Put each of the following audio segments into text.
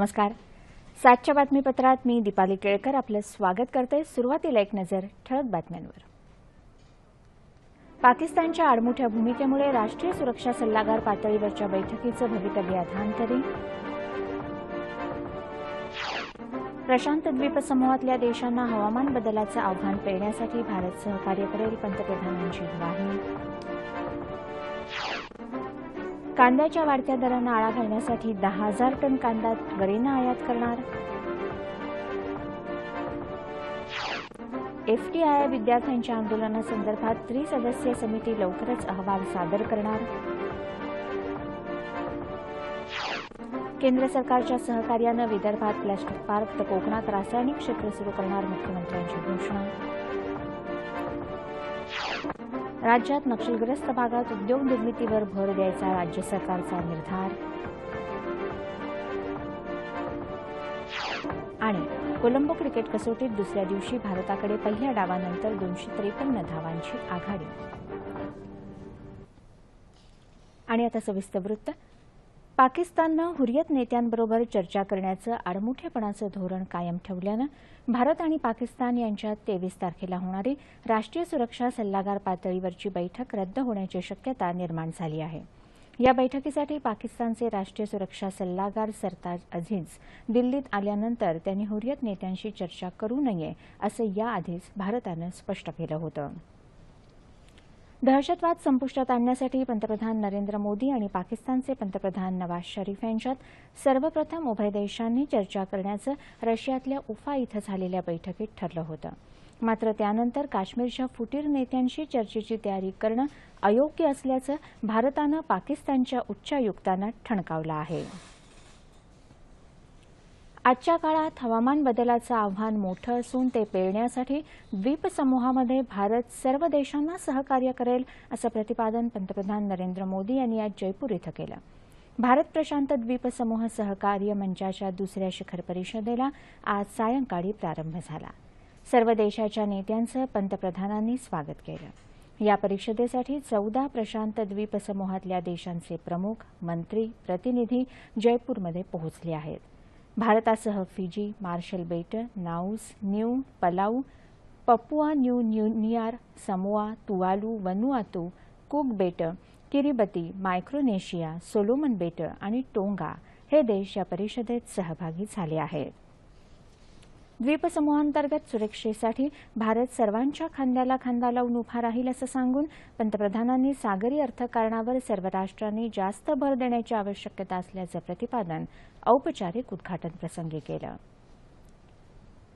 नमस्कार. सातच्या बातमीपत्रात मी दीपाली केळकर आपलं स्वागत करते सुरुवातीला एक नजर ठळक बातम्यांवर. पाकिस्तानच्या आडमुठ्या भूमिकेमुळे राष्ट्रीय सुरक्षा सल्लागार पातळीवरच्या बैठकीचं भवितव्य अधांतरी प्रशांत द्वीपसमूहातल्या देशांना हवामान बदलाचं आव्हान पेरण्यासाठी भारत सहकार्य करेल पंतप्रधानांची ग्वाही कांद्याच्या वाढत्या दरांना आळा घालण्यासाठी दहा हजार टन कांदा त्वरेनं आयात करणार. एफटीआय विद्यार्थ्यांच्या आंदोलनासंदर्भात त्रिसदस्यीय समिती लवकरच अहवाल सादर करणार. केंद्र सरकारच्या सहकार्यानं विदर्भात प्लॅस्टिक पार्क तर कोकणात रासायनिक क्षेत्र सुरू करणार मुख्यमंत्र्यांची घोषणा. राज्यात नक्षलग्रस्त भागात उद्योग निर्मितीवर भर द्यायचा राज्य सरकारचा निर्धार. आणि कोलंबो क्रिकेट कसोटीत दुसऱ्या दिवशी भारताकडे पहिल्या डावानंतर दोनशे त्रेपन्न धावांची आघाडी. आणि आता सविस्तर वृत्त. पाकिस्ताननं हुरियत नेत्यांबरोबर चर्चा करण्याचं आडमुठेपणाचं धोरण कायम ठेवल्यानं भारत आणि पाकिस्तान यांच्यात तेवीस तारखेला होणारी राष्ट्रीय सुरक्षा सल्लागार पातळीवरची बैठक रद्द होण्याची शक्यता निर्माण झाली आहे. या बैठकीसाठी पाकिस्तानचे राष्ट्रीय सुरक्षा सल्लागार सरताज अझीज दिल्लीत आल्यानंतर त्यांनी हुरियत नेत्यांशी चर्चा करू नये असं याआधीच भारतानं स्पष्ट केलं होतं. दहशतवाद संपुष्टात आणण्यासाठी पंतप्रधान नरेंद्र मोदी आणि पाकिस्तानचे पंतप्रधान नवाज शरीफ यांच्यात सर्वप्रथम उभय देशांनी चर्चा करण्याचं रशियातल्या उफा इथं झालेल्या बैठकीत ठरलं होतं. मात्र त्यानंतर काश्मीरच्या फुटीर नेत्यांशी चर्चेची तयारी करणं अयोग्य असल्याचं भारतानं पाकिस्तानच्या उच्चायुक्तांना ठणकावलं आहे. आजच्या काळात हवामान बदलाचं आव्हान मोठं असून ते पेलण्यासाठी द्वीपसमूहामध्ये भारत सर्व देशांना सहकार्य करेल असं प्रतिपादन पंतप्रधान नरेंद्र मोदी यांनी आज जयपूर इथं केलं. भारत प्रशांत द्वीपसमूह सहकार्य मंचाच्या दुसऱ्या शिखर परिषदेला आज सायंकाळी प्रारंभ झाला. सर्व देशाच्या नेत्यांचं पंतप्रधानांनी स्वागत केलं. या परिषदेसाठी चौदा प्रशांत द्वीपसमूहातल्या देशांचे प्रमुख मंत्री प्रतिनिधी जयपूरमध्ये पोहोचले आहेत. भारतासह फिजी मार्शल बेट नाऊस न्यू पलाऊ पपुआ न्यू न्यूनियार समोआ तुवालू वनुआतू कुक बेट किरिबती मायक्रोनेशिया सोलोमन बेट आणि टोंगा हे देश या परिषदेत सहभागी झाले आहेत. द्वीपसमूहांतर्गत सुरक्षेसाठी भारत सर्वांच्या खांद्याला खांदा लावून उभा राहील असं सांगून पंतप्रधानांनी सागरी अर्थकारणावर सर्व राष्ट्रांनी जास्त भर देण्याची आवश्यकता असल्याचं प्रतिपादन औपचारिक उद्घाटन प्रसंगी केलं.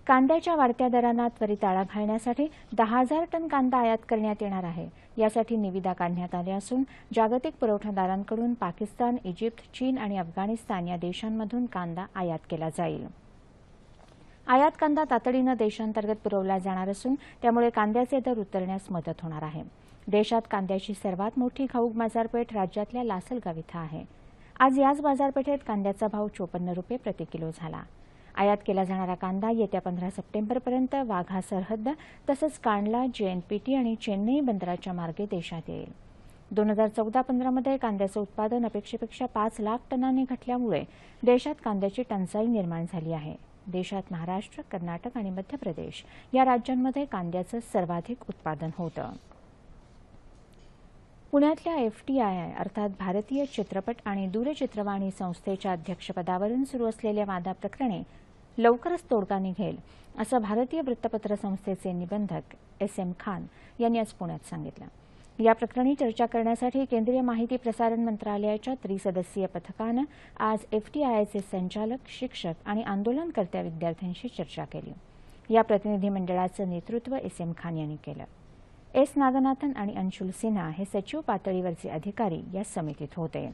कांद्याच्या वाढत्या दरांना त्वरित आळा घालण्यासाठी दहा हजार टन कांदा आयात करण्यात येणार आहे. यासाठी निविदा काढण्यात आल्या असून जागतिक पुरवठादारांकडून पाकिस्तान इजिप्त चीन आणि अफगाणिस्तान या देशांमधून कांदा आयात केला जाईल. आयात कांदा तातडीनं देशांतर्गत पुरवला जाणार असून त्यामुळे कांद्याचे दर उतरण्यास मदत होणार आहे. देशात कांद्याची सर्वात मोठी घाऊक बाजारपेठ राज्यातल्या लासलगाव इथं आहे. आज याच बाजारपेठेत कांद्याचा भाव चोपन्न रुपये प्रति किलो झाला. आयात केला जाणारा कांदा येत्या पंधरा सप्टेंबरपर्यंत वाघा सरहद्द तसंच कांडला जेएनपीटी आणि चेन्नई बंदराच्या मार्गे देशात येईल. दोन हजार चौदा पंधरामध्ये कांद्याचं उत्पादन अपेक्षेपेक्षा पाच लाख टनांनी घटल्यामुळे देशात कांद्याची टंचाई निर्माण झाली आहे. देशात महाराष्ट्र कर्नाटक आणि मध्य प्रदेश या राज्यांमध्ये कांद्याचं सर्वाधिक उत्पादन होतं. पुण्यातल्या एफटीआय अर्थात भारतीय चित्रपट आणि दूरचित्रवाणी संस्थेच्या अध्यक्षपदावरून सुरू असलेल्या वादाप्रकरणी लवकरच तोडगा निघेल असं भारतीय वृत्तपत्र संस्थेचे निबंधक एस एम खान यांनी आज पुण्यात सांगितलं. या प्रकरणी चर्चा करण्यासाठी केंद्रीय माहिती प्रसारण मंत्रालयाच्या त्रिसदस्यीय पथकानं आज एफटीआयचे संचालक शिक्षक आणि आंदोलनकर्त्या विद्यार्थ्यांशी चर्चा केली. या प्रतिनिधी मंडळाचं नेतृत्व एस एम खान यांनी केलं. एस नागनाथन आणि अंशुल सिन्हा हे सचिव पातळीवरचे अधिकारी या समितीत होते.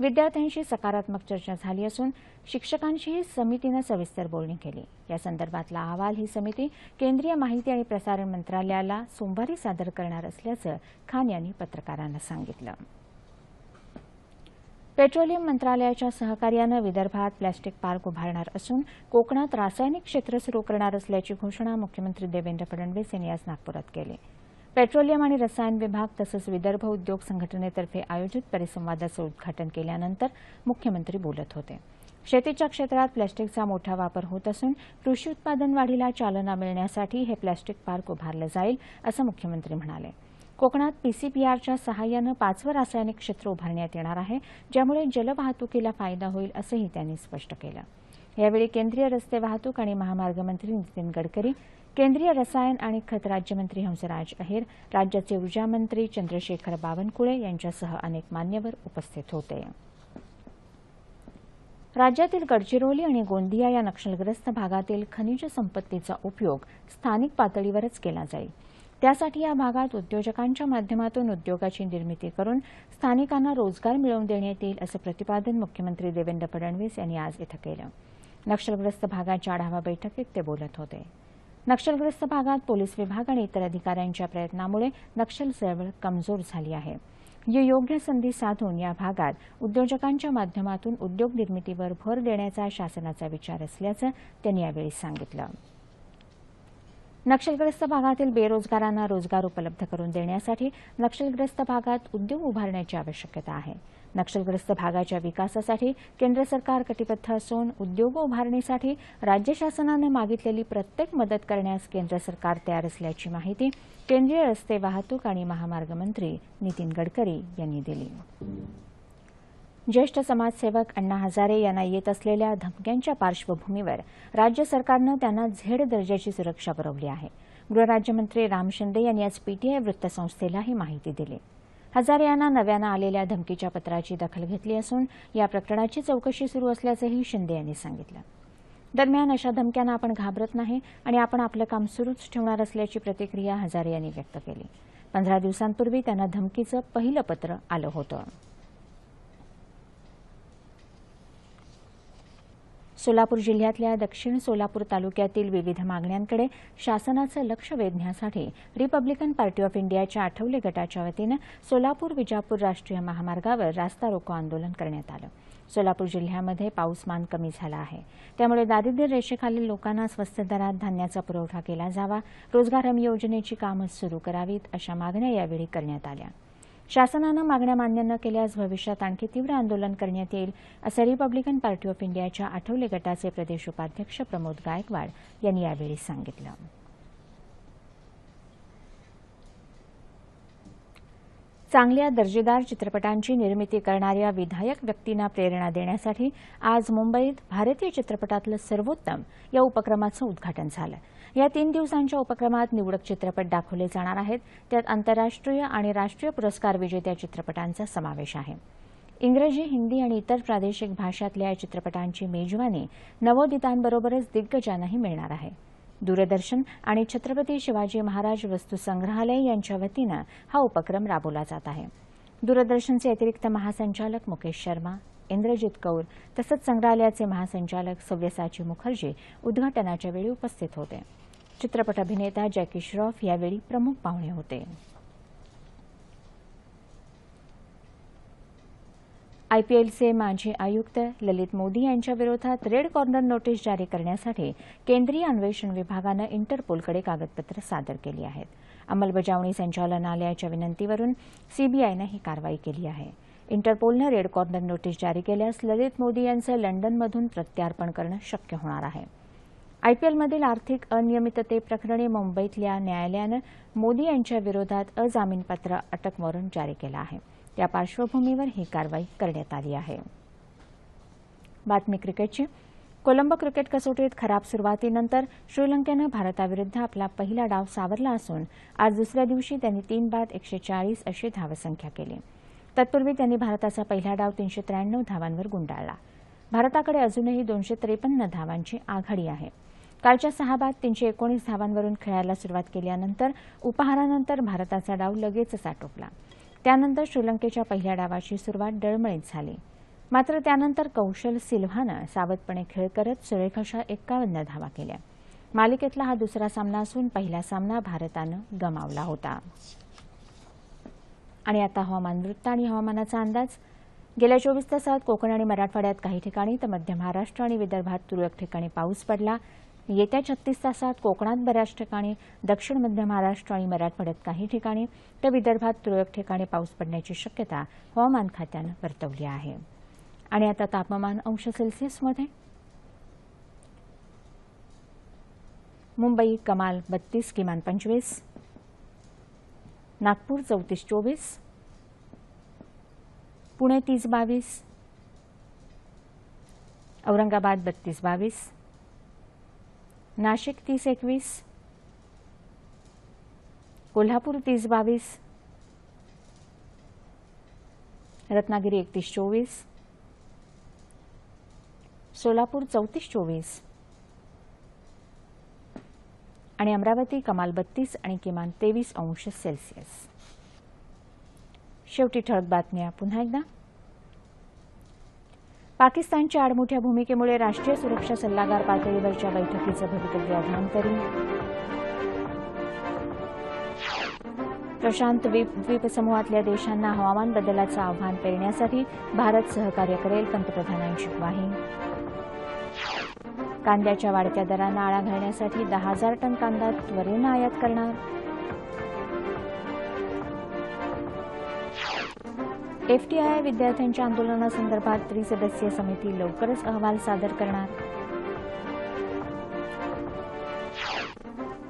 विद्यार्थ्यांशी सकारात्मक चर्चा झाली असून शिक्षकांशीही समितीनं सविस्तर बोलणी केली. या संदर्भातला अहवाल ही समिती केंद्रीय माहिती आणि प्रसारण मंत्रालयाला सोमवारी सादर करणार असल्याचं खान यांनी पत्रकारांना सांगितलं. पेट्रोलियम मंत्रालयाच्या सहकार्यानं विदर्भात प्लॅस्टिक पार्क उभारणार असून कोकणात रासायनिक क्षेत्र सुरू करणार असल्याची घोषणा मुख्यमंत्री देवेंद्र फडणवीस यांनी आज नागपुरात केली. पेट्रोलियम आणि रसायन विभाग तसंच विदर्भ उद्योग संघटनेतर्फे आयोजित परिसंवादाचं उद्घाटन केल्यानंतर मुख्यमंत्री बोलत होते. शेतीच्या क्षेत्रात प्लॅस्टिकचा मोठा वापर होत असून कृषी उत्पादन वाढीला चालना मिळण्यासाठी हे प्लॅस्टिक पार्क उभारलं जाईल असं मुख्यमंत्री म्हणाले. कोकणात पीसीपीआरच्या सहाय्यानं पाचवं रासायनिक क्षेत्र उभारण्यात येणार आहे ज्यामुळे जलवाहतुकीला फायदा होईल असंही त्यांनी स्पष्ट केलं. यावेळी केंद्रीय रस्ते वाहतूक आणि महामार्ग मंत्री नितीन गडकरी केंद्रीय रसायन आणि खत राज्यमंत्री हंसराज अहिर राज्याचे ऊर्जा मंत्री चंद्रशेखर बावनकुळे यांच्यासह अनेक मान्यवर उपस्थित होते. राज्यातील गडचिरोली आणि गोंदिया या नक्षलग्रस्त भागातील खनिज संपत्तीचा उपयोग स्थानिक पातळीवरच केला जाईल. त्यासाठी या भागात उद्योजकांच्या माध्यमातून उद्योगाची निर्मिती करून स्थानिकांना रोजगार मिळवून देण्यात येईल असं प्रतिपादन मुख्यमंत्री देवेंद्र फडणवीस यांनी आज इथं केलं. नक्षलग्रस्त भागाच्या आढावा बैठकीत ते बोलत होते. नक्षलग्रस्त भागात पोलीस विभाग आणि इतर अधिकाऱ्यांच्या प्रयत्नामुळे नक्षल चळवळ कमजोर झाली आहे. ही योग्य संधी साधून या भागात उद्योजकांच्या माध्यमातून उद्योग निर्मितीवर भर देण्याचा शासनाचा विचार असल्याचं त्यांनी यावेळी सांगितलं. नक्षलग्रस्त भागातील बेरोजगारांना रोजगार उपलब्ध करून देण्यासाठी नक्षलग्रस्त भागात उद्योग उभारण्याची आवश्यकता आहे. नक्षलग्रस्त भागाच्या विकासासाठी केंद्र सरकार कटिबद्ध असून उद्योग उभारणीसाठी राज्य शासनानं मागितलेली प्रत्येक मदत करण्यास केंद्र सरकार तयार असल्याची माहिती केंद्रीय रस्ते वाहतूक आणि महामार्ग मंत्री नितीन गडकरी यांनी दिली. ज्येष्ठ समाजसेवक अण्णा हजारे यांना येत असलेल्या धमक्यांच्या पार्श्वभूमीवर राज्य सरकारनं त्यांना झेड दर्जाची सुरक्षा पुरवली आहे. गृहराज्यमंत्री राम शिंदे यांनी आज पीटीआय वृत्तसंस्थेला ही माहिती दिली. हजारे यांना नव्यानं आलेल्या धमकीच्या पत्राची दखल घेतली असून या प्रकरणाची चौकशी सुरू असल्याचंही शिंदे यांनी सांगितलं. दरम्यान अशा धमक्यांना आपण घाबरत नाही आणि आपण आपलं काम सुरूच ठेवणार असल्याची प्रतिक्रिया हजारे यांनी व्यक्त केली. पंधरा दिवसांपूर्वी त्यांना धमकीचं पहिलं पत्र आलं होतं. सोलापूर जिल्ह्यातल्या दक्षिण सोलापूर तालुक्यातील विविध मागण्यांकडे शासनाचं लक्ष वेधण्यासाठी रिपब्लिकन पार्टी ऑफ इंडियाच्या आठवले गटाच्या वतीनं सोलापूर विजापूर राष्ट्रीय महामार्गावर रास्ता रोको आंदोलन करण्यात आलं. सोलापूर जिल्ह्यामध्ये पाऊसमान कमी झाला आहे. त्यामुळे दारिद्र्य रेषेखालील लोकांना स्वस्त दरात धान्याचा पुरवठा केला जावा रोजगार हमी योजनेची कामं सुरू करावीत अशा मागण्या यावेळी करण्यात आल्या. शासनानं मागण्या मान्य न केल्यास भविष्यात आणखी तीव्र आंदोलन करण्यात येईल असं रिपब्लिकन पार्टी ऑफ इंडियाच्या आठवले गटाचे प्रदेश उपाध्यक्ष प्रमोद गायकवाड यांनी यावेळी सांगितलं. चांगल्या दर्जेदार चित्रपटांची निर्मिती करणाऱ्या विधायक व्यक्तींना प्रेरणा देण्यासाठी आज मुंबईत भारतीय चित्रपटातलं सर्वोत्तम या उपक्रमाचं उद्घाटन झालं. या तीन दिवसांच्या उपक्रमात निवडक चित्रपट दाखवले जाणार आहेत. त्यात आंतरराष्ट्रीय आणि राष्ट्रीय पुरस्कार विजेत्या चित्रपटांचा समावेश आहे. इंग्रजी हिंदी आणि इतर प्रादेशिक भाषातल्या या चित्रपटांची मेजवानी नवोदितांबरोबरच दिग्गजांनाही मिळणार आहे. दूरदर्शन आणि छत्रपती शिवाजी महाराज वस्तू संग्रहालय यांच्या वतीनं हा उपक्रम राबवला जात आहे. दूरदर्शनचे अतिरिक्त महासंचालक मुकेश शर्मा इंद्रजित कौर तसंच संग्रहालयाचे महासंचालक सव्यसाची मुखर्जी उद्घाटनाच्या वेळी उपस्थित होते. चित्रपट अभिनेता जॅकी श्रॉफ यावेळी प्रमुख पाहुणे होते. आयपीएलचे माजी आयुक्त ललित मोदी यांच्या विरोधात रेड कॉर्नर नोटीस जारी करण्यासाठी केंद्रीय अन्वेषण विभागानं इंटरपोलकडे कागदपत्र सादर केली आहेत. अंमलबजावणी संचालनालयाच्या विनंतीवरून सीबीआयनं ही कारवाई केली आहे. इंटरपोलनं रेड कॉर्नर नोटीस जारी केल्यास ललित मोदी यांचं लंडनमधून प्रत्यार्पण करणं शक्य होणार आहे. आयपीएलमधील आर्थिक अनियमिततेप्रकरणी मुंबईतल्या न्यायालयानं मोदी यांच्या विरोधात अजामीनपात्र अटक वॉरंट जारी केलं आहे. त्या पार्श्वभूमीवर ही कारवाई करण्यात आली आहे. बातमी क्रिकेटची. कोलंबो क्रिकेट कसोटीत खराब सुरुवातीनंतर श्रीलंकेनं भारताविरुद्ध आपला पहिला डाव सावरला असून आज दुसऱ्या दिवशी त्यांनी तीन बाद एकशे चाळीस अशी धावसंख्या केली. तत्पूर्वी त्यांनी भारताचा पहिला डाव तीनशे त्र्याण्णव धावांवर गुंडाळला. भारताकडे अजूनही दोनशे त्रेपन्न धावांची आघाडी आहे. कालच्या सहा बाद तीनशे एकोणीस धावांवरून खेळायला सुरुवात केल्यानंतर उपहारानंतर भारताचा डाव लगेचच आटोपला. त्यानंतर श्रीलंकेच्या पहिल्या डावाची सुरुवात डळमळीत झाली. मात्र त्यानंतर कौशल सिल्व्हानं सावधपणे खेळ करत सुरेख एक्कावन्न धावा केल्या. मालिकेतला हा दुसरा सामना असून पहिला सामना भारतानं गमावला होता. आणि आता हवामान वृत्त आणि हवामानाचा अंदाज. गेल्या चोवीस तासात कोकण आणि मराठवाड्यात काही ठिकाणी तर मध्य महाराष्ट्र आणि विदर्भात तुरळक ठिकाणी पाऊस पडला. येत्या छत्तीस तासात कोकणात बऱ्याच ठिकाणी दक्षिण मध्य महाराष्ट्र आणि मराठवाड्यात काही ठिकाणी तर विदर्भात तुरळक ठिकाणी पाऊस पडण्याची शक्यता हवामान खात्यानं वर्तवली आहे. आणि आता तापमान अंश सेल्सिअसमध्ये. मुंबई कमाल बत्तीस किमान पंचवीस. नागपूर चौतीस चोवीस. पुणे तीस बावीस. औरंगाबाद बत्तीस बावीस. नाशिक तीस एकवीस. कोल्हापूर तीस बावीस. रत्नागिरी एकतीस चोवीस. सोलापूर चौतीस चोवीस. आणि अमरावती कमाल बत्तीस आणि किमान तेवीस अंश सेल्सिअस. शेवटी ठळक बातम्या. पुन्हा एकदा. पाकिस्तानच्या आडमोठ्या भूमिकेमुळे राष्ट्रीय सुरक्षा सल्लागार पातळीवरच्या बैठकीचं भवितव्य अभांतरी प्रशांत द्वीप द्वीपसमूहातल्या देशांना हवामान बदलाचं आव्हान पेलण्यासाठी भारत सहकार्य करेल पंतप्रधानांची ग्वाही. कांद्याच्या वाढत्या दरांना आळा घालण्यासाठी दहा हजार टन कांदा त्वरेनं आयात करणार. एफटीआय विद्यार्थ्यांच्या आंदोलनासंदर्भात त्रिसदस्यीय समिती लवकरच अहवाल सादर करणार.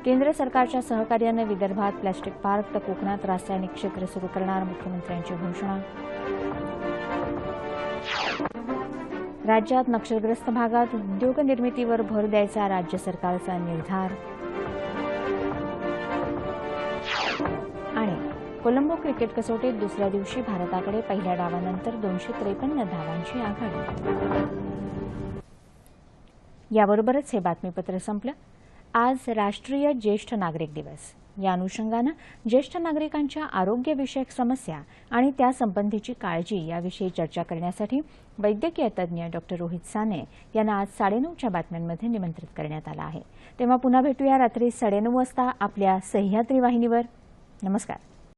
केंद्र सरकारच्या सहकार्यानं विदर्भात प्लॅस्टिक पार्क तर कोकणात रासायनिक क्षेत्र सुरू करणार मुख्यमंत्र्यांची घोषणा. राज्यात नक्षलग्रस्त भागात उद्योग निर्मितीवर भर द्यायचा राज्य सरकारचा निर्धार. आणि कोलंबो क्रिकेट कसोटीत दुसऱ्या दिवशी भारताकडे पहिल्या डावानंतर दोनशे त्रेपन्न धावांची आघाडी. याबरोबरच हे बातमीपत्र संपलं. आज राष्ट्रीय ज्येष्ठ नागरिक दिवस. या अनुषंगानं ज्येष्ठ नागरिकांच्या आरोग्यविषयक समस्या आणि त्यासंबंधीची काळजी याविषयी चर्चा करण्यासाठी वैद्यकीय तज्ज्ञ डॉक्टर रोहित साने यांना आज साडेनऊच्या बातम्यांमध्ये निमंत्रित करण्यात आलं आहे. तेव्हा पुन्हा भेटूया रात्री साडेनऊ वाजता आपल्या सह्याद्री वाहिनीवर. नमस्कार.